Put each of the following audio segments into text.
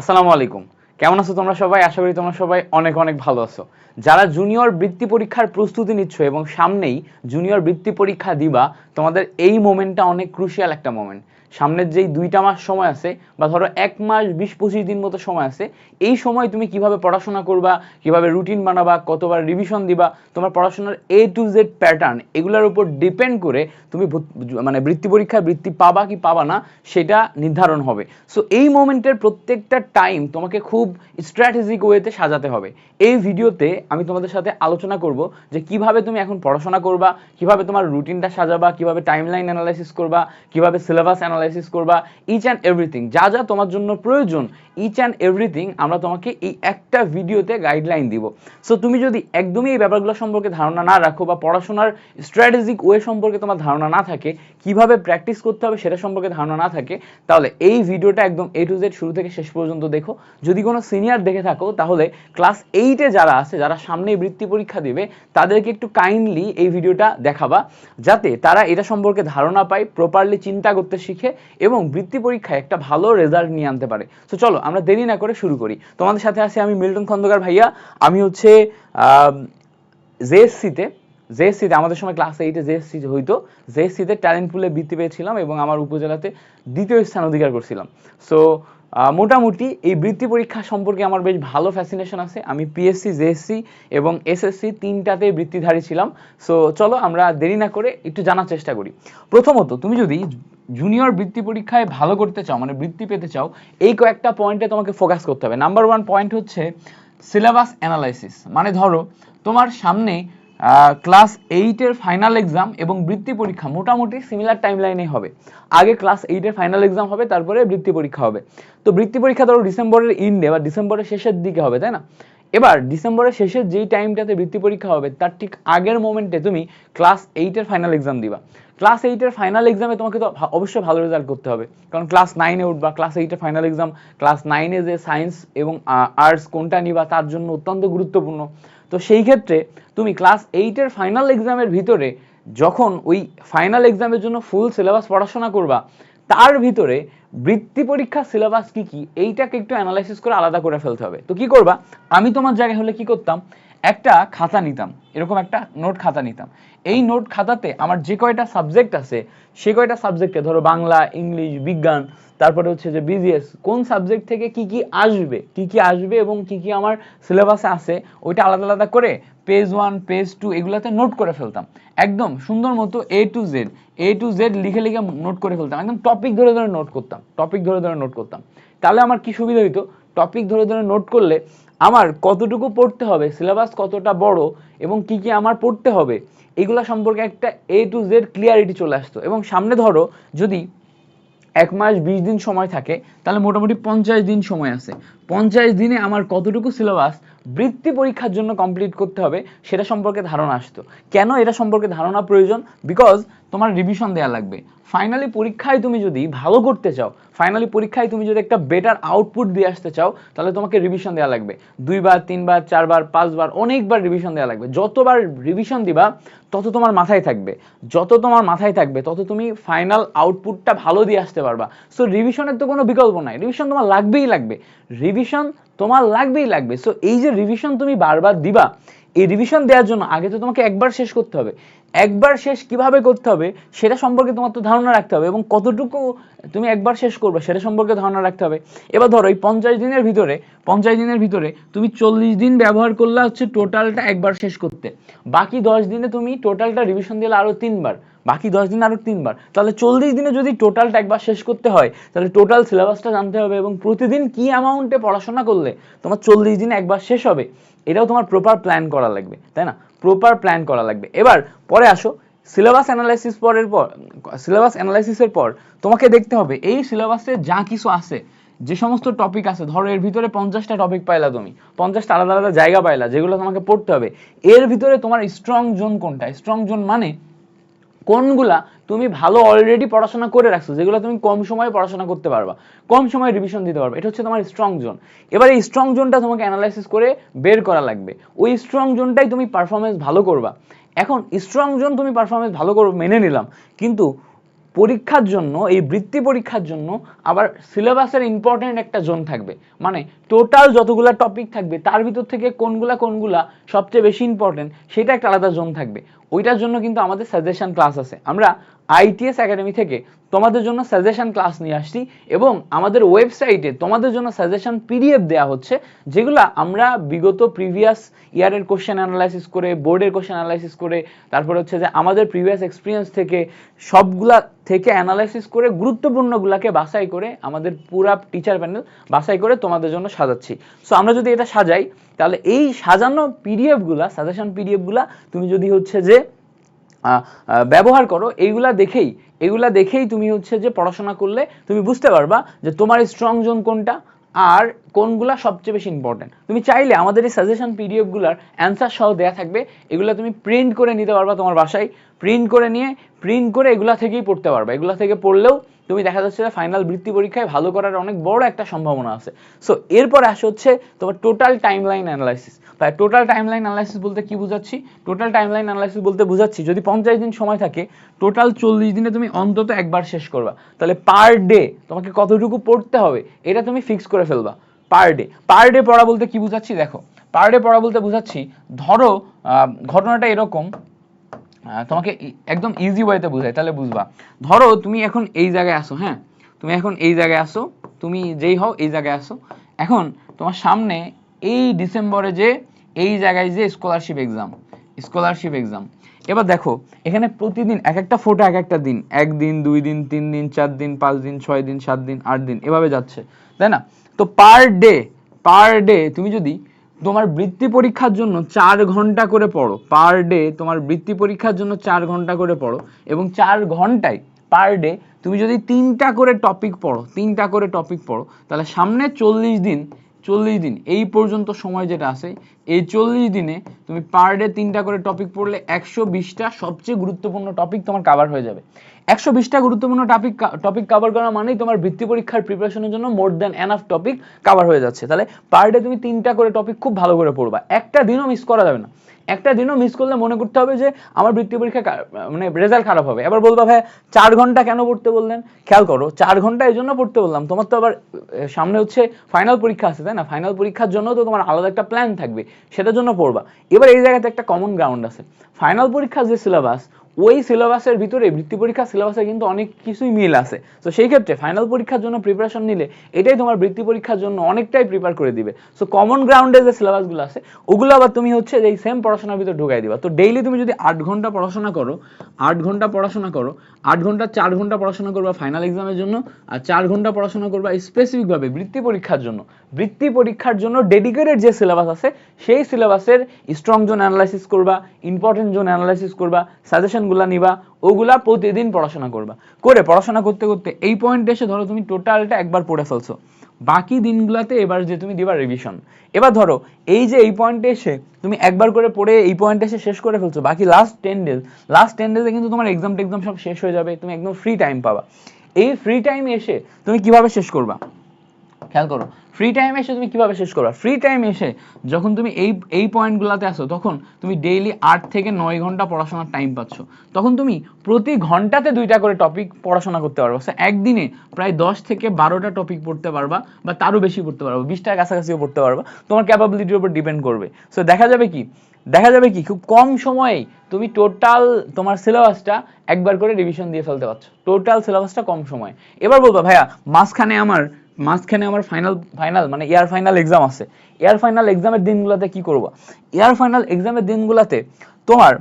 আসসালামু আলাইকুম। কেমন আছো তোমরা সবাই? আশা করি তোমরা সবাই অনেক অনেক ভালো আছো। যারা জুনিয়র বৃত্তি পরীক্ষার প্রস্তুতি নিচ্ছ এবং সামনেই জুনিয়র বৃত্তি পরীক্ষা দিবা, তোমাদের এই মোমেন্টটা অনেক ক্রুশিয়াল একটা মোমেন্ট সামনের যেই দুইটা মাস সময় আছে, বা ধরো এক মাস বিশ পঁচিশ দিন মতো সময় আছে, এই সময় তুমি কীভাবে পড়াশোনা করবা, কীভাবে রুটিন বানাবা, কতবার রিভিশন দিবা, তোমার পড়াশোনার এ টু জেড প্যাটার্ন এগুলোর উপর ডিপেন্ড করে তুমি মানে বৃত্তি পরীক্ষায় বৃত্তি পাবা কি পাবা না, সেটা নির্ধারণ হবে। সো এই মোমেন্টের প্রত্যেকটা টাইম তোমাকে খুব স্ট্র্যাটেজিক ওয়েতে সাজাতে হবে। এই ভিডিওতে আমি তোমাদের সাথে আলোচনা করব যে কীভাবে তুমি এখন পড়াশোনা করবা, কীভাবে তোমার রুটিনটা সাজাবা, কীভাবে টাইমলাইন অ্যানালাইসিস করবা, কীভাবে সিলেবাস অ্যানালাইসিস করবা ইচ অ্যান্ড এভরিথিং যা যা তোমার জন্য প্রয়োজন ইচ অ্যান্ড এভরিথিং আমরা তোমাকে এই একটা ভিডিওতে গাইডলাইন দিব। সো তুমি যদি একদমই এই ব্যাপারগুলো সম্পর্কে ধারণা না রাখো বা পড়াশোনার স্ট্র্যাটেজিক ওয়ে সম্পর্কে তোমার ধারণা না থাকে, কীভাবে প্র্যাকটিস করতে হবে সেটা সম্পর্কে ধারণা না থাকে, তাহলে এই ভিডিওটা একদম এ টু জেড শুরু থেকে শেষ পর্যন্ত দেখো। যদি কোনো সিনিয়র দেখে থাকো, তাহলে ক্লাস এইটে যারা আছে, যারা সামনে বৃত্তি পরীক্ষা দেবে, তাদেরকে একটু কাইন্ডলি এই ভিডিওটা দেখাবা, যাতে তারা এটা সম্পর্কে ধারণা পায় প্রপারলি চিন্তা করতে শিখে এবং বৃত্তি পরীক্ষায় একটা ভালো রেজাল্ট নিয়ে আনতে পারে। তো চলো, আমরা দেরি না করে শুরু করি। তোমাদের সাথে আছি আমি মিল্টন খন্দকার ভাইয়া। আমি হচ্ছে জেএসসিতে জেএসসিতে আমাদের সময় ক্লাস এইটে জেএসসি হইতো। জেএসসিতে ট্যালেন্ট পুলে বৃত্তি পেয়েছিলাম এবং আমার উপজেলাতে দ্বিতীয় স্থান অধিকার করছিলাম। সো মোটামুটি এই বৃত্তি পরীক্ষা সম্পর্কে আমার বেশ ভালো ফ্যাসিনেশন আছে। আমি পিএসসি জেএসসি এবং এসএসসি তিনটাতে বৃত্তিধারী ছিলাম। সো চলো আমরা দেরি না করে একটু জানার চেষ্টা করি। প্রথমত, তুমি যদি জুনিয়র বৃত্তি পরীক্ষায় ভালো করতে চাও মানে বৃত্তি পেতে চাও, এই কয়েকটা পয়েন্টে তোমাকে ফোকাস করতে হবে। নাম্বার ওয়ান পয়েন্ট হচ্ছে সিলেবাস অ্যানালাইসিস মানে ধরো, তোমার সামনে ক্লাস এইটের ফাইনাল এক্সাম এবং বৃত্তি পরীক্ষা মোটামুটি সিমিলার টাইমলাইনে হবে। আগে ক্লাস এইটের ফাইনাল এক্সাম হবে, তারপরে বৃত্তি পরীক্ষা হবে। তো বৃত্তি পরীক্ষা ধরো ডিসেম্বরের ইন্ডে বা ডিসেম্বরের শেষের দিকে হবে, তাই না? এবার ডিসেম্বরের শেষের যেই টাইমটাতে বৃত্তি পরীক্ষা হবে, তার ঠিক আগের মোমেন্টে তুমি ক্লাস এইটের ফাইনাল এক্সাম দিবা। ক্লাস এইটের ফাইনাল এক্সামে তোমাকে তো অবশ্যই ভালো রেজাল্ট করতে হবে। কারণ ক্লাস নাইনে উঠবা ক্লাস এইটের ফাইনাল এক্সাম ক্লাস নাইনে যে সায়েন্স এবং আর্টস কোনটা নিবা, তার জন্য অত্যন্ত গুরুত্বপূর্ণ। তো সেই ক্ষেত্রে তুমি ক্লাস এইটের ফাইনাল এক্সামের ভিতরে যখন ওই ফাইনাল এক্সামের জন্য ফুল সিলেবাস পড়াশোনা করবা, তার ভিতরে বৃত্তি পরীক্ষার সিলেবাস কি কি, এইটাকে একটু অ্যানালাইসিস করে আলাদা করে ফেলতে হবে। তো কি করবা? আমি তোমার জায়গায় হলে কি করতাম? একটা খাতা নিতাম, এরকম একটা নোট খাতা নিতাম। এই নোট খাতাতে আমার যে কয়টা সাবজেক্ট আছে, সে কয়টা সাবজেক্টে ধরো বাংলা, ইংলিশ, বিজ্ঞান, তারপরে হচ্ছে যে বিজিএস কোন সাবজেক্ট থেকে কি কি আসবে, কি কি আসবে এবং কি কি আমার সিলেবাসে আছে, ওইটা আলাদা আলাদা করে পেজ ওয়ান পেজ টু এগুলাতে নোট করে ফেলতাম। একদম সুন্দর মতো A to Z A to Z লিখে লিখে নোট করে ফেলতাম। একদম টপিক ধরে ধরে নোট করতাম টপিক ধরে ধরে নোট করতাম। তাহলে আমার কি সুবিধা হইতো? টপিক ধরে ধরে নোট করলে আমার কতটুকু পড়তে হবে সিলেবাস কতটা বড় এবং কি কি আমার পড়তে হবে, এগুলা সম্পর্কে একটা এ টু জেড ক্লিয়ারিটি চলে আসতো। এবং সামনে ধরো, যদি এক মাস বিশ দিন সময় থাকে, তাহলে মোটামুটি পঞ্চাশ দিন সময় আছে। পঞ্চাশ দিনে আমার কতটুকু সিলেবাস বৃত্তি পরীক্ষার জন্য কমপ্লিট করতে হবে সেটা সম্পর্কে ধারণা আসতো। কেন এটা সম্পর্কে ধারণা প্রয়োজন? বিকজ তোমার রিভিশন দেওয়া লাগবে। ফাইনালি পরীক্ষায় তুমি যদি ভালো করতে চাও ফাইনালি পরীক্ষায় তুমি যদি একটা বেটার আউটপুট দিয়ে আসতে চাও, তাহলে তোমাকে রিভিশন দেওয়া লাগবে। দুইবার, তিনবার, চারবার, পাঁচবার, অনেকবার রিভিশন দেওয়া লাগবে। যতবার রিভিশন দিবা, তত তোমার মাথায় থাকবে। যত তোমার মাথায় থাকবে, তত তুমি ফাইনাল আউটপুটটা ভালো দিয়ে আসতে পারবা। সো রিভিশনের তো কোনো বিকল্প নাই। রিভিশন তোমার লাগবেই লাগবে। রিভিশন তোমার লাগবেই লাগবে। সো এই যে রিভিশন তুমি বারবার দিবা, এই রিভিশন দেওয়ার জন্য আগে তো তোমাকে একবার শেষ করতে হবে। একবার শেষ কীভাবে করতে হবে, সেটা সম্পর্কে তোমার তো ধারণা রাখতে হবে এবং কতটুকু তুমি একবার শেষ করবে, সেটা সম্পর্কে ধারণা রাখতে হবে। এবার ধরো, এই পঞ্চাশ দিনের ভিতরে, পঞ্চাশ দিনের ভিতরে তুমি চল্লিশ দিন ব্যবহার করলে হচ্ছে টোটালটা একবার শেষ করতে। বাকি দশ দিনে তুমি টোটালটা রিভিশন দিলে আরও তিনবার। বাকি দশ দিন আরও তিনবার। তাহলে চল্লিশ দিনে যদি টোটালটা একবার শেষ করতে হয়, তাহলে টোটাল সিলেবাসটা জানতে হবে এবং প্রতিদিন কি অ্যামাউন্টে পড়াশোনা করলে তোমার চল্লিশ দিনে একবার শেষ হবে, এটাও তোমার প্রপার প্ল্যান করা লাগবে, তাই না? প্রপার প্ল্যান করা লাগবে। এবার, পরে আসো সিলেবাস অ্যানালাইসিস পরের পর সিলেবাস অ্যানালাইসিসের পর তোমাকে দেখতে হবে, এই সিলেবাসে যা কিছু আছে, যে সমস্ত টপিক আছে, ধরো এর ভিতরে পঞ্চাশটা টপিক পাইলা তুমি, পঞ্চাশটা আলাদা আলাদা জায়গা পাইলা, যেগুলো তোমাকে পড়তে হবে, এর ভিতরে তোমার স্ট্রং জোন কোনটা? স্ট্রং জোন মানে কোনগুলা তুমি ভালো অলরেডি পড়াশোনা করে রাখছো, যেগুলো তুমি কম সময়ে পড়াশোনা করতে পারবা, কম সময়ে রিভিশন দিতে পারবে, এটা হচ্ছে তোমার স্ট্রং জোন এবার এই স্ট্রং জোনটা তোমাকে অ্যানালাইসিস করে বের করা লাগবে। ওই স্ট্রং জোনটাই তুমি পারফরমেন্স ভালো করবা। এখন স্ট্রং জোন তুমি পারফরমেন্স ভালো করবে মেনে নিলাম। কিন্তু পরীক্ষার জন্য, এই বৃত্তি পরীক্ষার জন্য আবার সিলেবাসের ইম্পর্টেন্ট একটা জোন থাকবে। মানে টোটাল যতগুলা টপিক থাকবে, তার ভিতর থেকে কোনগুলা কোনগুলা সবচেয়ে বেশি ইম্পর্টেন্ট সেটা একটা আলাদা জোন থাকবে। ওইটার জন্য কিন্তু আমাদের সাজেশন ক্লাস আছে। আমরা আইটিএস একাডেমি থেকে তোমাদের জন্য সাজেশন ক্লাস নিয়ে আসছি এবং আমাদের ওয়েবসাইটে তোমাদের জন্য সাজেশন পিডিএফ দেওয়া হচ্ছে, যেগুলো আমরা বিগত প্রিভিয়াস ইয়ারের কোশ্চেন অ্যানালাইসিস করে বোর্ডের কোশ্চেন অ্যানালাইসিস করে, তারপর হচ্ছে যে আমাদের প্রিভিয়াস এক্সপিরিয়েন্স থেকে সবগুলা থেকে অ্যানালাইসিস করে গুরুত্বপূর্ণগুলোকে বাছাই করে আমাদের পুরা টিচার প্যানেল বাছাই করে তোমাদের জন্য সাজাচ্ছি। সো আমরা যদি এটা সাজাই, তাহলে এই সাজানো পিডিএফগুলা সাজেশন পিডিএফগুলা তুমি যদি হচ্ছে যে ব্যবহার করো, এইগুলা দেখেই এগুলা দেখেই তুমি হচ্ছে যে পড়াশোনা করলে তুমি বুঝতে পারবা যে তোমার স্ট্রং জোন কোনটা আর কোনগুলা সবচেয়ে বেশি ইম্পর্টেন্ট তুমি চাইলে আমাদের এই সাজেশন পিডিএফগুলোর অ্যান্সার সহ দেয়া থাকবে, এগুলা তুমি প্রিন্ট করে নিতে পারবা তোমার বাসায় প্রিন্ট করে নিয়ে প্রিন্ট করে এগুলা থেকেই পড়তে পারবা। এগুলা থেকে পড়লেও তুমি দেখা যাচ্ছে যে ফাইনাল বৃত্তি পরীক্ষায় ভালো করার অনেক বড় একটা সম্ভাবনা আছে। সো এরপরে আসে হচ্ছে তোমার টোটাল টাইমলাইন অ্যানালাইসিস তাই টোটাল টাইমলাইন অ্যানালাইসিস বলতে কি বুঝাচ্ছি? টোটাল টাইমলাইন অ্যানালাইসিস বলতে বুঝাচ্ছি, যদি পঞ্চাশ দিন সময় থাকে টোটাল চল্লিশ দিনে তুমি অন্তত একবার শেষ করবা। তাহলে পার ডে তোমাকে কতটুকু পড়তে হবে, এটা তুমি ফিক্স করে ফেলবা পার ডে পার ডে পড়া বলতে কি বুঝাচ্ছি? দেখো পার ডে পড়া বলতে বুঝাচ্ছি, ধরো ঘটনাটা এরকম তোমাকে একদম ইজি ওয়েতে বুঝাই তাহলে বুঝবা। ধরো তুমি এখন এই জায়গায় আসো হ্যাঁ? তুমি এখন এই জায়গায় আসো, তুমি যেই হও এই জায়গায় আসো। এখন তোমার সামনে এই ডিসেম্বরে যে, এই জায়গায় যে স্কলারশিপ এক্সাম স্কলারশিপ এক্সাম এবার দেখো, এখানে প্রতিদিন এক একটা ফোটো এক একটা দিন। একদিন, দুই দিন, তিন দিন, চার দিন, পাঁচ দিন, ছয় দিন, সাত দিন, আট দিন, এভাবে যাচ্ছে। তাই না? তো পার ডে পার ডে তুমি যদি তোমার বৃত্তি পরীক্ষার জন্য চার ঘণ্টা করে পড়ো। পার ডে তোমার বৃত্তি পরীক্ষার জন্য চার ঘণ্টা করে পড়ো এবং চার ঘন্টায় পার ডে তুমি যদি তিনটা করে টপিক পড়ো, তিনটা করে টপিক পড়ো, তাহলে সামনে চল্লিশ দিন চল্লিশ দিন, এই পর্যন্ত সময় যেটা আছে, এই চল্লিশ দিনে তুমি পার ডে তিনটা করে টপিক পড়লে একশো বিশটা সবচেয়ে গুরুত্বপূর্ণ টপিক তোমার কাভার হয়ে যাবে। একশো বিশটা গুরুত্বপূর্ণ টপিক টপিক কাভার করা মানেই তোমার বৃত্তি পরীক্ষার প্রিপারেশনের জন্য more than enough topic cover হয়ে যাচ্ছে। তাহলে পার ডে তুমি তিনটা করে টপিক খুব ভালো করে পড়বা। একটা দিনও মিস করা যাবে না। একটা দিনও মিস করলে মনে করতে হবে যে আমার বৃত্তি পরীক্ষা মানে রেজাল্ট খারাপ হবে। এবার বলবা, ভাই, চার ঘণ্টা কেন পড়তে বললেন? খেয়াল করো, চার ঘণ্টা এই জন্য পড়তে বললাম। তোমার তো আবার সামনে হচ্ছে ফাইনাল পরীক্ষা আছে, তাই না? ফাইনাল পরীক্ষার জন্য তো তোমার আলাদা একটা প্ল্যান থাকবে, সেটার জন্য পড়বা। এবার এই জায়গাতে একটা কমন গ্রাউন্ড আছে। ফাইনাল পরীক্ষার যে সিলেবাস ওই সিলেবাসের ভিতরে বৃত্তি পরীক্ষার সিলেবাসে কিন্তু অনেক কিছুই মিল আছে। তো সেই ক্ষেত্রে ফাইনাল পরীক্ষার জন্য প্রিপারেশন নিলে এটাই তোমার বৃত্তি পরীক্ষার জন্য অনেকটাই প্রিপেয়ার করে দিবে। সো কমন গ্রাউন্ডে যে সিলেবাসগুলো আছে, ওগুলো আবার তুমি হচ্ছে এই সেম পড়াশোনার ভিতরে ঢুকাই দিবা। তো ডেইলি তুমি যদি আট ঘণ্টা পড়াশোনা করো, আট ঘণ্টা পড়াশোনা করো, আট ঘণ্টা, চার ঘণ্টা পড়াশোনা করবা ফাইনাল এক্সামের জন্য, আর চার ঘণ্টা পড়াশোনা করবা স্পেসিফিকভাবে বৃত্তি পরীক্ষার জন্য। বৃত্তি পরীক্ষার জন্য ডেডিকেটেড যে সিলেবাস আছে, সেই সিলেবাসের স্ট্রং জোন অ্যানালাইসিস করবা ইম্পর্টেন্ট জোন অ্যানালাইসিস করবা সাজেশনগুলো নিবা, ওগুলা প্রতিদিন পড়াশোনা করবা। করে পড়াশোনা করতে করতে এই পয়েন্টে এসে ধরো তুমি টোটালটা একবার পড়ে ফেলছো। বাকি দিনগুলোতে এবার যে তুমি দিবা রিভিশন এবার ধরো, এই যে এই পয়েন্টে এসে তুমি একবার করে পড়ে এই পয়েন্টে এসে শেষ করে ফেলছো, বাকি last ten days last ten ডেজে কিন্তু তোমার এক্সাম টেক্সাম সব শেষ হয়ে যাবে, তুমি একদম ফ্রি টাইম পাবা। এই ফ্রি টাইমে এসে তুমি কীভাবে শেষ করবা? খেয়াল করো ফ্রি টাইম এসে তুমি কীভাবে শেষ করবা? ফ্রি টাইম এসে যখন তুমি এই এই পয়েন্টগুলোতে আসো তখন তুমি ডেইলি আট থেকে নয় ঘণ্টা পড়াশোনার টাইম পাচ্ছ। তখন তুমি প্রতি ঘন্টাতে দুইটা করে টপিক পড়াশোনা করতে পারবা। একদিনে প্রায় দশ থেকে বারোটা টপিক পড়তে পারবা বা তারও বেশি পড়তে পারবা, বিশটার কাছাকাছিও পড়তে পারবা। তোমার ক্যাপাবিলিটির উপর ডিপেন্ড করবে। সো দেখা যাবে কি, দেখা যাবে কি, খুব কম সময়ে তুমি টোটাল তোমার সিলেবাসটা একবার করে রিভিশন দিয়ে ফেলতে পারছ। টোটাল সিলেবাসটা কম সময়ে। এবার বলব, ভাইয়া, মাঝখানে আমার মাঝখানে আমার ফাইনাল ফাইনাল মানে ইয়ার ফাইনাল এক্সাম আছে। ইয়ার ফাইনাল এক্সামের দিনগুলোতে কি করব? ইয়ার ফাইনাল এক্সামের দিনগুলোতে তোমার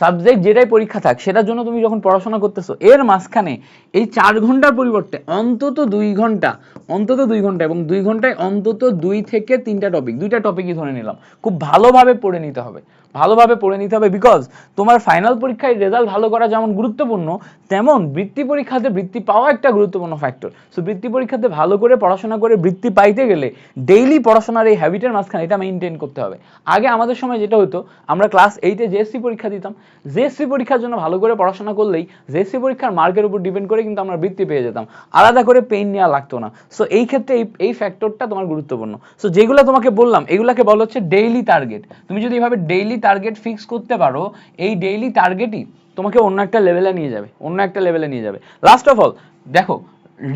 সাবজেক্ট যেটাই পরীক্ষা থাক, সেটার জন্য তুমি যখন পড়াশোনা করতেছো, এর মাঝখানে এই চার ঘণ্টার পরিবর্তে অন্তত দুই ঘণ্টা, অন্তত দুই ঘণ্টা এবং দুই ঘন্টায় অন্তত দুই থেকে তিনটা টপিক দুইটা টপিকই ধরে নিলাম। খুব ভালোভাবে পড়ে নিতে হবে। ভালোভাবে পড়ে নিতে হবে বিকজ তোমার ফাইনাল পরীক্ষায় রেজাল্ট ভালো করা যেমন গুরুত্বপূর্ণ, তেমন বৃত্তি পরীক্ষাতে বৃত্তি পাওয়া একটা গুরুত্বপূর্ণ ফ্যাক্টর সো বৃত্তি পরীক্ষাতে ভালো করে পড়াশোনা করে বৃত্তি পাইতে গেলে ডেইলি পড়াশোনার এই হ্যাবিটের মাঝখানে এটা মেনটেন করতে হবে। আগে আমাদের সময় যেটা হতো, আমরা ক্লাস এইটে জেএসসি পরীক্ষা দিতাম। জেএসসি পরীক্ষার জন্য ভালো করে পড়াশোনা করলেই জেএসসি পরীক্ষার মার্কের উপর ডিপেন্ড করে কিন্তু আমরা বৃত্তি পেয়ে যেতাম। আলাদা করে পেইন নেওয়া লাগতো না। সো এই ক্ষেত্রে এই এই ফ্যাক্টরটা তোমার গুরুত্বপূর্ণ। সো যেগুলো তোমাকে বললাম, এগুলাকে বলা হচ্ছে ডেইলি টার্গেট তুমি যদি এভাবে ডেইলি টার্গেট ফিক্স করতে পারো, এই ডেইলি টার্গেটই তোমাকে অন্য একটা লেভেলে নিয়ে যাবে, অন্য একটা লেভেলে নিয়ে যাবে। লাস্ট অফ অল দেখো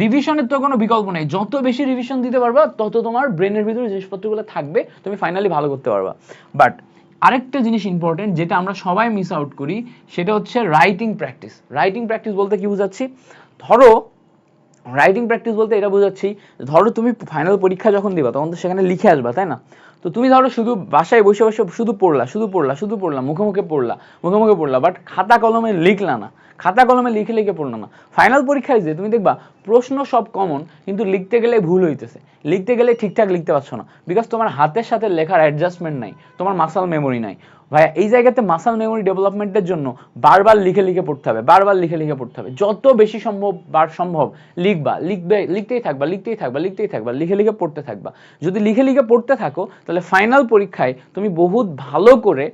রিভিশনের তো কোনো বিকল্প নেই। যত বেশি রিভিশন দিতে পারবা, তত তোমার ব্রেনের ভিতরে জিনিসপত্রগুলো থাকবে, তুমি ফাইনালি ভালো করতে পারবা। বাট আরেকটা জিনিস ইম্পর্টেন্ট যেটা আমরা সবাই মিস আউট করি, সেটা হচ্ছে রাইটিং প্র্যাকটিস রাইটিং প্র্যাকটিস বলতে কি বুঝাচ্ছি? ধরো রাইটিং প্র্যাকটিস বলতে এটা বোঝাচ্ছি, ধরো তুমি ফাইনাল পরীক্ষা যখন দিবা, তখন তো সেখানে লিখে আসবা, তাই না? তো তুমি ধরো শুধু বাসায় বসে বসে শুধু পড়লা শুধু পড়লা শুধু পড়লা, মুখে মুখে পড়লা, মুখে মুখে পড়লা বাট খাতা কলমে লিখলা না। খাতা কলমে লিখে লিখে পড়ল না। ফাইনাল পরীক্ষায় যে তুমি দেখবা, প্রশ্ন সব কমন কিন্তু লিখতে গেলে ভুল হইতেছে। লিখতে গেলে ঠিকঠাক লিখতে পারছ না। বিকজ তোমার হাতের সাথে লেখার অ্যাডজাস্টমেন্ট নাই, তোমার মাসাল মেমোরি নাই। ভাইয়া, এই জায়গাতে মাসাল মেমোরি ডেভেলপমেন্টের জন্য বারবার লিখে লিখে পড়তে হবে, বারবার লিখে লিখে পড়তে হবে। যত বেশি সম্ভব, বার সম্ভব লিখবা, লিখবে, লিখতেই থাকবা লিখতেই থাকবা লিখতেই থাকবা, লিখে লিখে পড়তে থাকবা। যদি লিখে লিখে পড়তে থাকো, তাহলে ফাইনাল পরীক্ষায় তুমি বহুত ভালো করে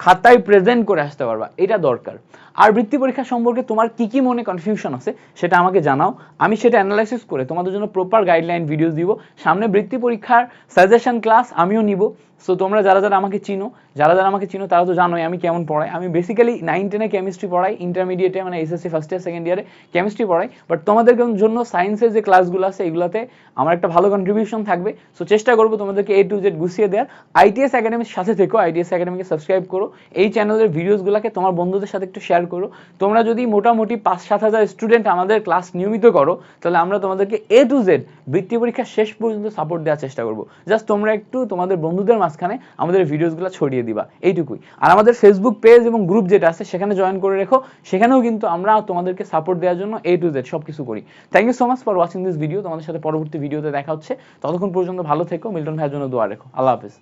খাতায় প্রেজেন্ট করে আসতে পারবা, এটা দরকার। আর বৃত্তি পরীক্ষা সম্পর্কে তোমার কি কি মনে কনফিউশন আছে, সেটা আমাকে জানাও। আমি সেটা অ্যানালাইসিস করে তোমাদের জন্য প্রপার গাইডলাইন ভিডিওস দিব। সামনে বৃত্তি পরীক্ষার সাজেশন ক্লাস আমিও নিব। সো তোমরা যারা যারা আমাকে চিনো, যারা যারা আমাকে চিনো, তারা তো জানোই আমি কেমন পড়াই। আমি বেসিক্যালি নাইন টেনে কেমিস্ট্রি পড়াই ইন্টারমিডিয়েটে মানে এসএসসি ফার্স্ট ইয়ার সেকেন্ড ইয়ারে কেমিস্ট্রি পড়াই। বাট তোমাদের জন্য সায়েন্সের যে ক্লাসগুলো আছে, এগুলোতে আমার একটা ভালো কন্ট্রিবিউশন থাকবে। সো চেষ্টা করব তোমাদেরকে এ টু জেড গুছিয়ে দেওয়ার। আইটিএস একাডেমির সাথে থেকো আইটিএস একাডেমিকে সাবস্ক্রাইব করো। এই চ্যানেলের ভিডিওসগুলোকে তোমার বন্ধুদের সাথে একটু শেয়ার করো। তোমরা যদি মোটামুটি পাঁচ, সাত হাজার স্টুডেন্ট আমাদের ক্লাস নিয়মিত করো, তাহলে আমরা তোমাদেরকে এ টু জেড বৃত্তি পরীক্ষা শেষ পর্যন্ত সাপোর্ট দেওয়ার চেষ্টা করব। জাস্ট তোমরা একটু তোমাদের বন্ধুদের মাঝখানে আমাদের ভিডিওসগুলো ছড়িয়ে দিবা, এইটুকুই। আর আমাদের ফেসবুক পেজ এবং গ্রুপ যেটা আছে, সেখানে জয়েন করে রেখো। সেখানেও কিন্তু আমরা তোমাদেরকে সাপোর্ট দেওয়ার জন্য এ টু জেড সব কিছু করি। Thank you so much for watching this video তোমাদের সাথে পরবর্তী ভিডিওতে দেখা হচ্ছে। ততক্ষণ পর্যন্ত ভালো থেকো। মিল্টন ভাইয়ের জন্য দোয়া রেখো। আল্লাহ হাফিজ।